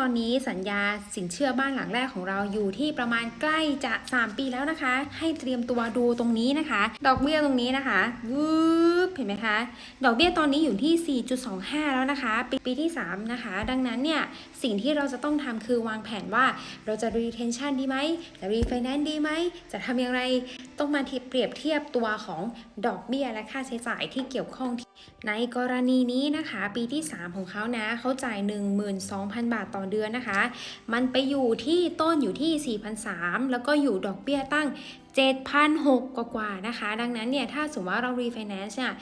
ตอนนี้สัญญาสินเชื่อบ้านหลังแรกของเราอยู่ที่ประมาณใกล้จะ 3 ปีแล้วนะคะ ให้เตรียมตัวดูตรงนี้นะคะ ดอกเบี้ยตรงนี้นะคะวืบเห็นไหมคะ ดอกเบี้ยตอนนี้อยู่ที่ 4.25 แล้วนะคะ ปีปีที่ 3 นะคะ ดังนั้นเนี่ยสิ่งที่เราจะต้องทำคือวางแผนว่าเราจะ retention ดีไหมจะ refinance ดีไหม จะทำอย่างไรต้องมาเปรียบเทียบตัวของดอกเบี้ยและค่าใช้จ่ายที่เกี่ยวข้องในกรณีนี้นะคะ ปีที่ 3 ของเขานะเขาจ่าย 12,000 บาทต่อเดือนนะคะ มันไปอยู่ที่ต้นอยู่ที่4,300แล้วก็อยู่ดอกเบี้ยตั้ง7,600กว่าๆนะคะ ดังนั้นเนี่ยถ้าสมมติว่าเรา refinance เนี่ย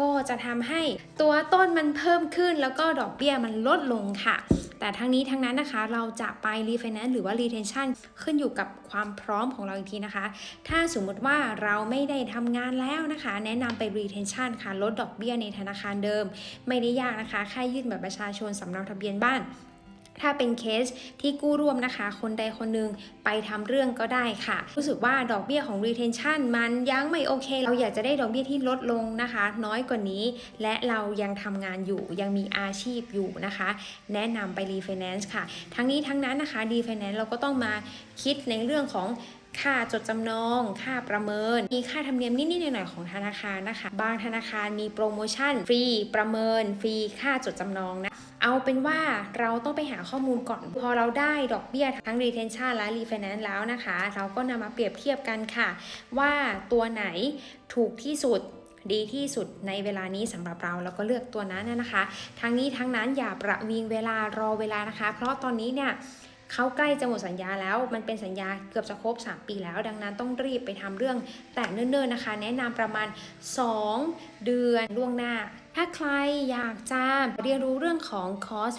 ก็จะทำให้ตัวต้นมันเพิ่มขึ้น แล้วก็ดอกเบี้ยมันลดลงค่ะ แต่ทั้งนี้ทั้งนั้นนะคะ เราจะไป refinance หรือว่า retention ขึ้นอยู่กับความพร้อมของเราอีกทีนะคะ ถ้าสมมติว่าเราไม่ได้ทำงานแล้วนะคะ แนะนำไป retention ค่ะ ลดดอกเบี้ยในธนาคารเดิม ไม่ได้ยากนะคะ แค่ยื่นแบบประชาชนสำเนาทะเบียนบ้าน ถ้าเป็นเคสที่กู้ร่วมนะคะ คนใดคนหนึ่งไปทำเรื่องก็ได้ค่ะ รู้สึกว่าดอกเบี้ยของ retention มันยังไม่โอเค เราอยากจะได้ดอกเบี้ยที่ลดลงนะคะ น้อยกว่านี้ และเรายังทำงานอยู่ยังมีอาชีพอยู่นะคะ แนะนำไป refinance ค่ะ ทั้งนี้ทั้งนั้นนะคะ refinance เราก็ต้องมาคิดในเรื่องของ ค่าจดจำนอง ค่าประเมิน มีค่าธรรมเนียมนิดๆหน่อยๆของธนาคารนะคะ บางธนาคารมีโปรโมชั่น ฟรี ประเมิน ฟรี ค่าจดจำนองนะเอาเป็นว่าเราต้องไปหาข้อมูลก่อน พอเราได้ดอกเบี้ยทั้ง retention และ refinance แล้วนะคะ เราก็นำมาเปรียบเทียบกันค่ะ ว่าตัวไหนถูกที่สุดดีที่สุดในเวลานี้สำหรับเราแล้วก็เลือกตัวนั้นนะคะ ทั้งนี้ทั้งนั้นอย่าประวิงเวลารอเวลานะคะ เพราะตอนนี้เนี่ย เขาใกล้จะหมดสัญญาแล้ว มันเป็นสัญญาเกือบจะครบ 3 ปีแล้ว ดังนั้นต้องรีบไปทำเรื่องแต่เนิ่นๆนะคะ แนะนำประมาณ 2 เดือนล่วงหน้า ถ้าใครอยากจะเรียนรู้เรื่องของคอร์ส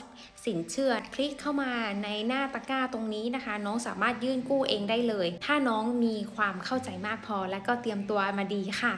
สินเชื่อคลิกเข้ามาในหน้าตะกร้าตรงนี้นะคะ น้องสามารถยื่นกู้เองได้เลย ถ้าน้องมีความเข้าใจมากพอและก็เตรียมตัวมาดีค่ะ